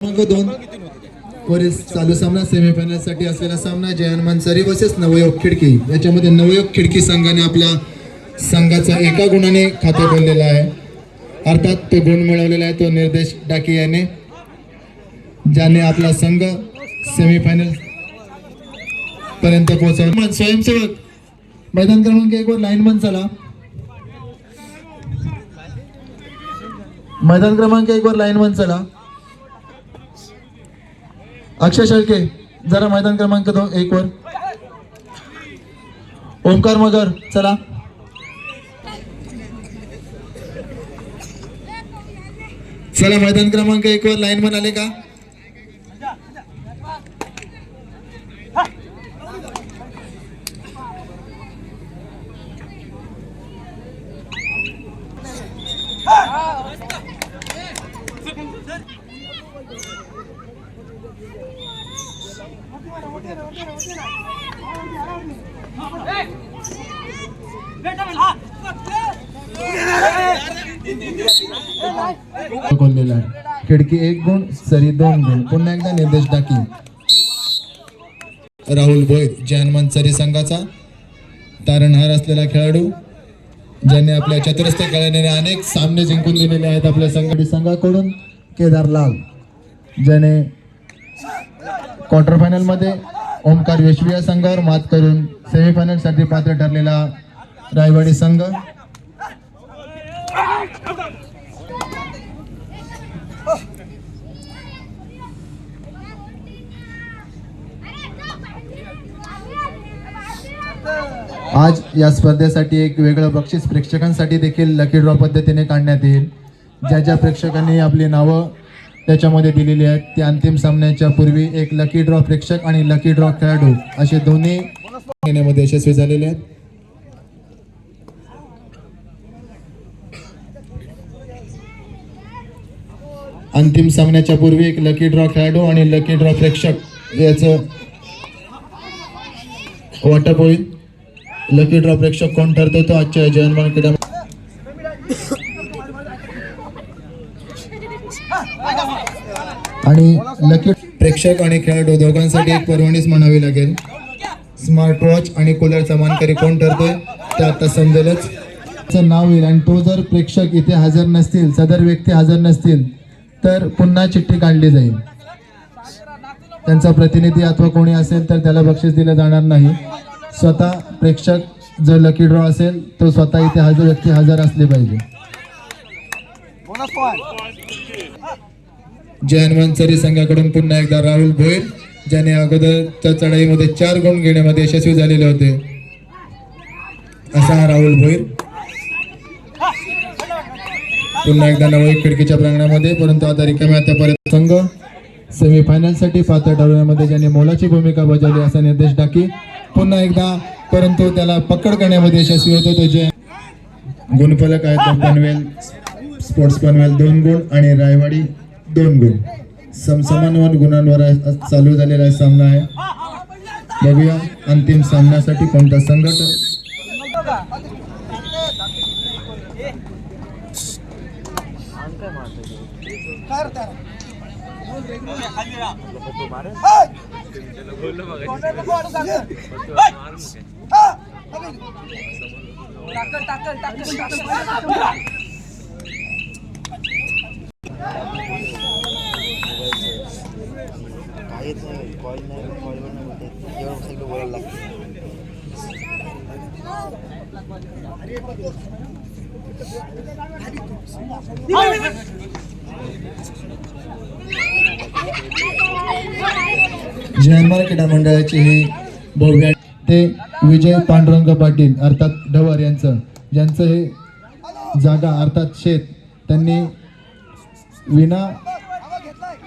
क्रमांक दोन. वरील चालू सामना सेमीफायनलसाठी असलेला सामना जयन हनुमान वर्सेस नवयोग खिडकी. याच्यामध्ये नवयोग खिडकी संघाने आपल्या संघाचा एका गुणाने खाते खोललेलं आहे. अर्थात तो गुण मिळवलेला आहे तो निर्देश डाकी याने ज्याने आपला संघ सेमीफायनल पर्यंत पोहोचवला. स्वयंसेवक. मैदान क्रमांक एक वर लाईन मन चला. मैदान क्रमांक एक वर लाईन मन चला. अक्षय शेळके जरा मैदान क्रमांक दोन एक वर. ओमकार मगर चला. चला मैदान क्रमांक एक वर लाईन मन आले का? खिडकी एक गुण सरी दोन गुण पुन्हा एकदा निर्देश टाकी राहुल भोईर जयनमन सरी संघाचा. तारणहार असलेला खेळाडू ज्यांनी आपल्या चतुरस्थ खेळण्याने अनेक सामने जिंकून दिलेले आहेत आपल्या संघाकडून. केदार लाल ज्याने क्वार्टर फायनलमध्ये ओमकार यशवी या संघावर मात करून सेमीफायनलसाठी पात्र ठरलेला रायवाडी संघ. आज या स्पर्धेसाठी एक वेगळं बक्षीस प्रेक्षकांसाठी देखील लकी ड्रॉ पद्धतीने काढण्यात येईल. ज्या ज्या प्रेक्षकांनी आपली नावं त्याच्यामध्ये दिलेली आहेत. ते अंतिम सामन्याच्या पूर्वी एक लकी ड्रॉ प्रेक्षक आणि लकी ड्रॉ खेळाडू. असे दोन्ही येण्यामध्ये यशस्वी झालेले आहेत. अंतिम सामन्याच्या पूर्वी एक लकी ड्रॉ खेळाडू आणि लकी ड्रॉ प्रेक्षक. याचं वाटप होईल. लकी ड्रॉ प्रेक्षक कोण ठरतो तो आजच्या जयनमान क्रीडा आणि लकी प्रेक्षक आणि खेळाडू दोघांसाठी एक परवानगीच म्हणावी लागेल. स्मार्ट वॉच आणि कूलरचा मानकरी कोण ठरतोय? ते आता समजेलच. नाव येईल. आणि तो जर प्रेक्षक इथे हजर नसतील सदर व्यक्ती हजर नसतील तर पुन्हा चिठ्ठी काढली जाईल. त्यांचा प्रतिनिधी अथवा कोणी असेल तर त्याला बक्षीस दिलं जाणार नाही. स्वतः प्रेक्षक जो लकी ड्रॉ असेल तो स्वतः इथे हजर व्यक्ती हजर असले पाहिजे. जय हनुमान संघाकडून पुन्हा एकदा राहुल भोईर ज्याने अगोदरच्या चढाईमध्ये चार गुण घेण्यामध्ये यशस्वी झालेले होते. असा हा राहुल भोईर. पुन्हा एकदा नवळी खिडकीच्या प्रांगणामध्ये परंतु आता रिकाम्या आतापर्यंत संघ. सेमीफायनलसाठी पात्र ठरवण्यामध्ये ज्यांनी मोलाची भूमिका बजावली असा निर्देश टाकी पुन्हा एकदा परंतु त्याला पकड करण्यामध्ये यशस्वी होते तो जे गुणफलक आहेत पनवेल स्पोर्ट्स पनवेल दोन गुण आणि रायवाडी दोन गुण. समसमान गुणांवर चालू झालेला सामना आहे. बघूया अंतिम सामन्यासाठी कोणता संघ ठर- काहीच नाही कॉल नाही कॉलवर नाही बोलते एवढं सगळं बोलायला लागतं. जयनमार क्रीडा मंडळाची ही भव्य ते विजय पांडुरंग पाटील अर्थात ढवर यांचं. ज्यांचं हे जागा अर्थात शेत त्यांनी विना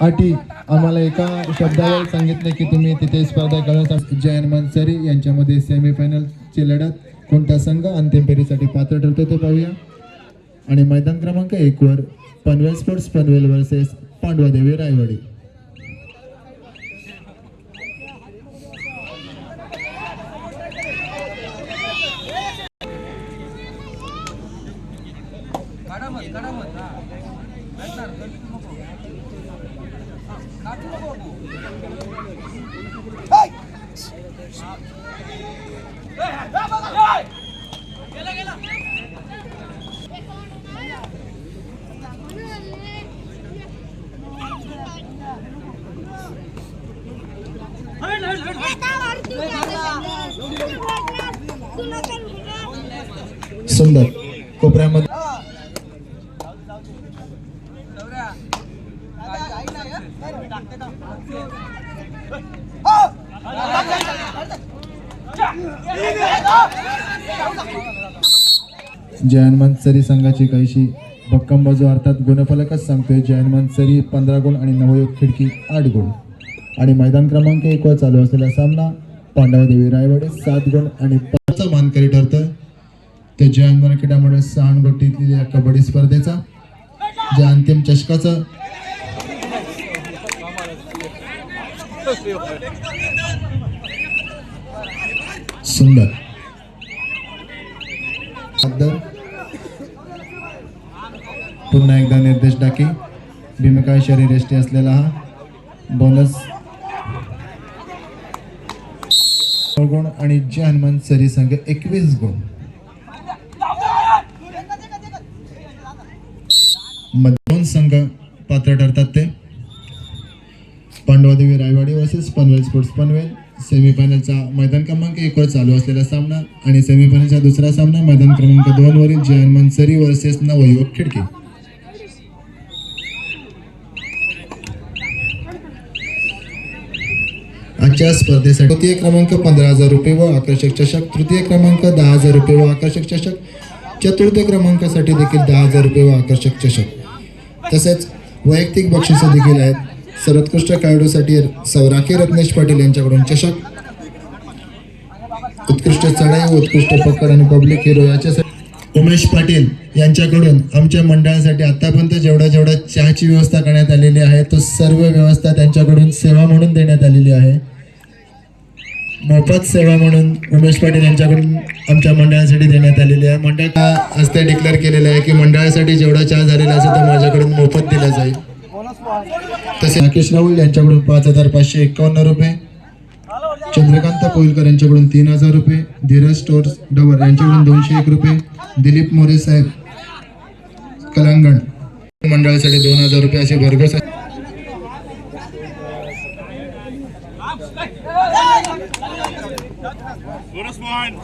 अटी आम्हाला एका शब्दावर सांगितले की तुम्ही तिथे स्पर्धा करत जयन मनसरी यांच्यामध्ये सेमीफायनलची लढत कोणता संघ अंतिम फेरीसाठी पात्र ठरतो ते पाहूया आणि मैदान क्रमांक एक वर पनवेल स्पोर्ट्स पनवेल वर्सेस पांडवादेवी रायवाडी काढा मत काढा मत हा. सुंदर कोपऱ्यामध्ये जय सरी संघाची काहीशी भक्कम बाजू अर्थात गुणफलकच सांगतोय. जय सरी पंधरा गुण आणि नवयोग खिडकी आठ गुण आणि मैदान क्रमांक एक वर चालू असलेला सामना पांडवदेवी रायवाडे सात गुण आणि पाचचा मानकरी ठरतं ते जयन मार्केटामुळे क्रीडा मंडळ या कबड्डी स्पर्धेचा. जे अंतिम चषकाचं सुंदर. पुन्हा एकदा निर्देश टाकी. भीमकाय शरीर एष्टी असलेला हा. बोनस गुण आणि जय हनुमान सरी संघ एकवीस गुण. मध्ये दोन संघ पात्र ठरतात ते. Pandavadevi Raiwadi versus Panvel sports Panvel. सेमीफायनलचा मैदान क्रमांक एकवर चालू असलेला सामना आणि सेमीफायनलचा दुसरा सामना मैदान क्रमांक दोन वरील जय हनुमान सरी वर्सेस नवयुवक खिडकी. आजच्या स्पर्धेसाठी तृतीय क्रमांक पंधरा हजार रुपये व आकर्षक चषक तृतीय क्रमांक दहा हजार रुपये व आकर्षक चषक चतुर्थ क्रमांकासाठी देखील दहा हजार रुपये व आकर्षक चषक. तसेच वैयक्तिक बक्षिसं देखील आहेत. सर्वोत्कृष्ट खेळाडूसाठी सौराखी रत्नेश पाटील यांच्याकडून चषक. उत्कृष्ट चढाई उत्कृष्ट पकड आणि पब्लिक हिरो याच्यासाठी उमेश पाटील यांच्याकडून आमच्या मंडळासाठी आतापर्यंत जेवढा जेवढा चहाची व्यवस्था करण्यात आलेली आहे तो सर्व व्यवस्था त्यांच्याकडून सेवा म्हणून देण्यात आलेली आहे. मोफत सेवा म्हणून उमेश पाटील यांच्याकडून आमच्या मंडळासाठी देण्यात आलेली आहे. मंडळ हस्ते डिक्लेअर केलेलं आहे की मंडळासाठी जेवढा चहा झालेला असेल तो माझ्याकडून मोफत दिला जाईल. तसे राकेश राहुल यांच्याकडून पाच हजार पाचशे एकावन्न रुपये. चंद्रकांत कोलकर यांच्याकडून तीन हजार रुपये. धीरज स्टोर्स डवर यांच्याकडून दोनशे एक रुपये. दिलीप मोरे साहेब कलांगण. मंडळासाठी दोन हजार रुपये असे भरघोस Bonus point.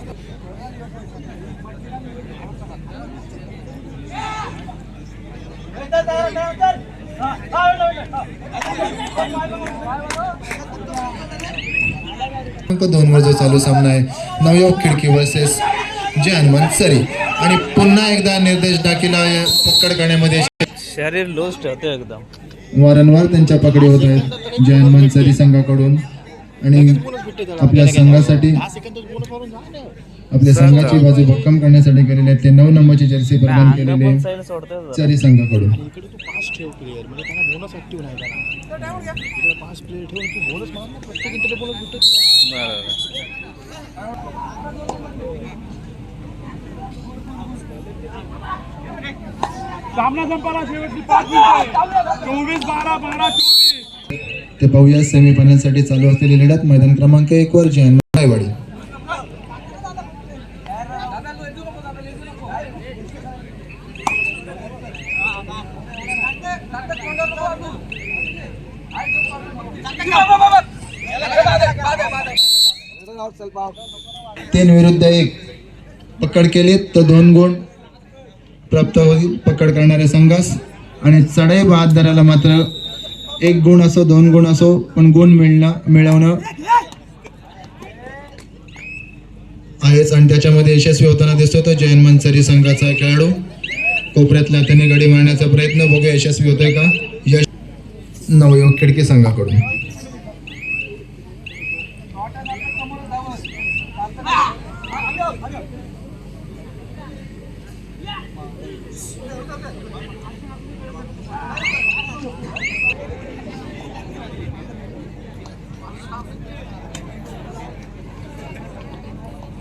क्रमांक दोन वर जो चालू सामना आहे. नवयोग खिडकी वर्सेस जे हनुमान सरी. आणि पुन्हा एकदा निर्देश दाखिला या पकड करण्यामध्ये शरीर लूज ठेवतो एकदम. वारंवार त्यांच्या पकडी होत आहेत जय हनुमान सरी संघाकडून. आणि आपल्या संघासाठी आपल्या संघाची बाजू भक्कम करण्यासाठी केलेले आहेत ते नऊ नंबरची जर्सी प्रदान केलेले सरी. संघाकडून. म्हणजे सामना संपाला शेवटची पाच मिनिटं. चोवीस बारा बारा चोवीस. ते पाहूया. सेमीफायनलसाठी चालू असलेली लढत. मैदान क्रमांक एक वर जय रायवाडी. तीन विरुद्ध एक. पकड केली तर दोन गुण प्राप्त होईल पकड करणाऱ्या संघास. आणि चढाई बहादराला मात्र एक गुण असो दोन गुण असो पण गुण मिळणं मिळवणं आहेच. आणि त्याच्यामध्ये यशस्वी होताना दिसतो तो जैन मनसरी संघाचा खेळाडू. कोपऱ्यातल्या त्याने गडी मारण्याचा प्रयत्न बघू यशस्वी होतोय का? यश नवयुवक खिडकी संघाकडून.